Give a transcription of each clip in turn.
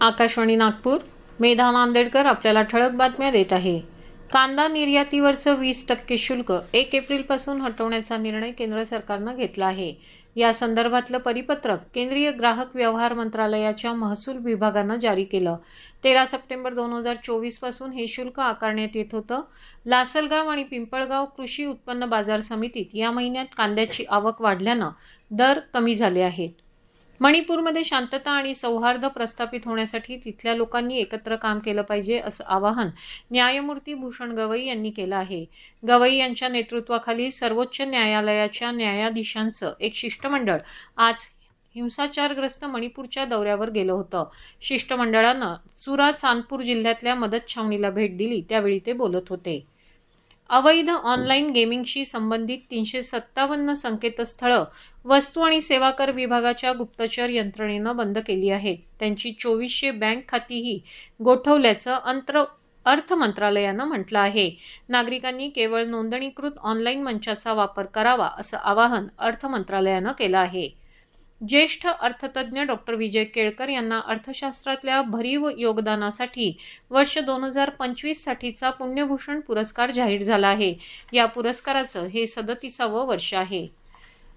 आकाशवाणी नागपूर. मेधा नांदेडकर आपल्याला ठळक बातम्या देत आहे. कांदा निर्यातीवरचं वीस टक्के शुल्क एक एप्रिलपासून हटवण्याचा निर्णय केंद्र सरकारनं घेतला आहे. या संदर्भातलं परिपत्रक केंद्रीय ग्राहक व्यवहार मंत्रालयाच्या महसूल विभागानं जारी केलं. तेरा सप्टेंबर दोन हजार चोवीसपासून हे शुल्क आकारण्यात येत होतं. लासलगाव आणि पिंपळगाव कृषी उत्पन्न बाजार समितीत या महिन्यात कांद्याची आवक वाढल्यानं दर कमी झाले आहेत. मणिपूरमध्ये शांतता आणि सौहार्द प्रस्थापित होण्यासाठी तिथल्या लोकांनी एकत्र काम केलं पाहिजे असं आवाहन न्यायमूर्ती भूषण गवई यांनी केलं आहे. गवई यांच्या नेतृत्वाखाली सर्वोच्च न्यायालयाच्या न्यायाधीशांचं एक शिष्टमंडळ आज हिंसाचारग्रस्त मणिपूरच्या दौऱ्यावर गेलं होतं. शिष्टमंडळानं चुरा चांदपूर जिल्ह्यातल्या मदत छावणीला भेट दिली त्यावेळी ते बोलत होते. अवैध ऑनलाईन गेमिंगशी संबंधित तीनशे सत्तावन्न संकेतस्थळं वस्तू आणि सेवा कर विभागाच्या गुप्तचर यंत्रणेनं बंद केली आहेत. त्यांची चोवीसशे बँक खातीही गोठवल्याचं अंतर अर्थ मंत्रालयानं म्हटलं आहे. नागरिकांनी केवळ नोंदणीकृत ऑनलाईन मंचाचा वापर करावा असं आवाहन अर्थ मंत्रालयानं केलं आहे. ज्येष्ठ अर्थतज्ज्ञ डॉक्टर विजय केळकर यांना अर्थशास्त्रातल्या भरीव योगदानासाठी वर्ष दोन हजार पंचवीससाठीचा पुण्यभूषण पुरस्कार जाहीर झाला आहे. या पुरस्काराचं हे सदतीसावं वर्ष आहे.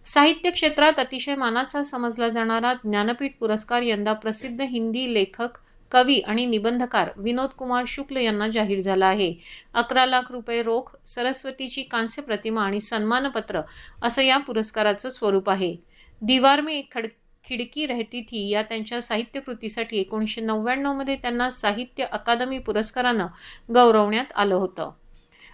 साहित्य क्षेत्रात अतिशय मानाचा समजला जाणारा ज्ञानपीठ पुरस्कार यंदा प्रसिद्ध हिंदी लेखक कवी आणि निबंधकार विनोद कुमार शुक्ल यांना जाहीर झाला आहे. अकरा लाख रुपये रोख सरस्वतीची कांस्य प्रतिमा आणि सन्मानपत्र असं या पुरस्काराचं स्वरूप आहे. दीवार में एक खड खिडकी रहती थी. या त्यांच्या साहित्यकृतीसाठी एकोणीसशे नव्याण्णवमध्ये त्यांना साहित्य अकादमी पुरस्कारानं गौरवण्यात आलं होतं.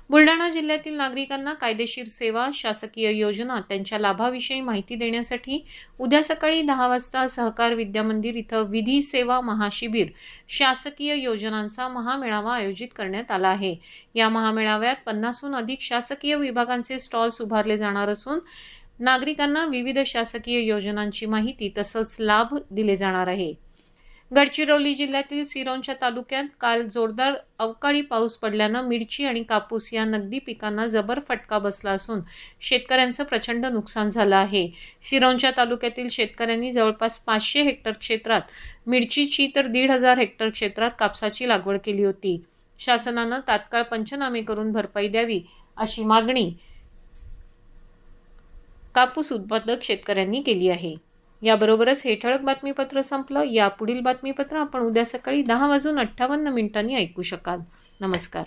बुलढाणा जिल्ह्यातील नागरिकांना कायदेशीर सेवा शासकीय योजना त्यांच्या लाभाविषयी माहिती देण्यासाठी उद्या सकाळी दहा वाजता सहकार विद्यामंदिर इथं विधी सेवा महाशिबिर शासकीय योजनांचा महामेळावा आयोजित करण्यात आला आहे. या महामेळाव्यात पन्नासहून अधिक शासकीय विभागांचे स्टॉल्स उभारले जाणार असून नागरिकांना विविध शासकीय योजनांची माहिती तसंच लाभ दिले जाणार आहे. गडचिरोली जिल्ह्यातील सिरोंच्या तालुक्यात काल जोरदार अवकाळी पाऊस पडल्यानं मिरची आणि कापूस या नगदी पिकांना जबर फटका बसला असून शेतकऱ्यांचं प्रचंड नुकसान झालं आहे. सिरोंच्या तालुक्यातील शेतकऱ्यांनी जवळपास पाचशे हेक्टर क्षेत्रात मिरचीची तर दीड हजार हेक्टर क्षेत्रात कापसाची लागवड केली होती. शासनानं तात्काळ पंचनामे करून भरपाई द्यावी अशी मागणी कापूस उत्पादक शेतकऱ्यांनी केली आहे. याबरोबरच हे ठळक बातमीपत्र संपलं. यापुढील बातमीपत्र आपण उद्या सकाळी दहा वाजून अठ्ठावन्न मिनिटांनी ऐकू शकाल. नमस्कार.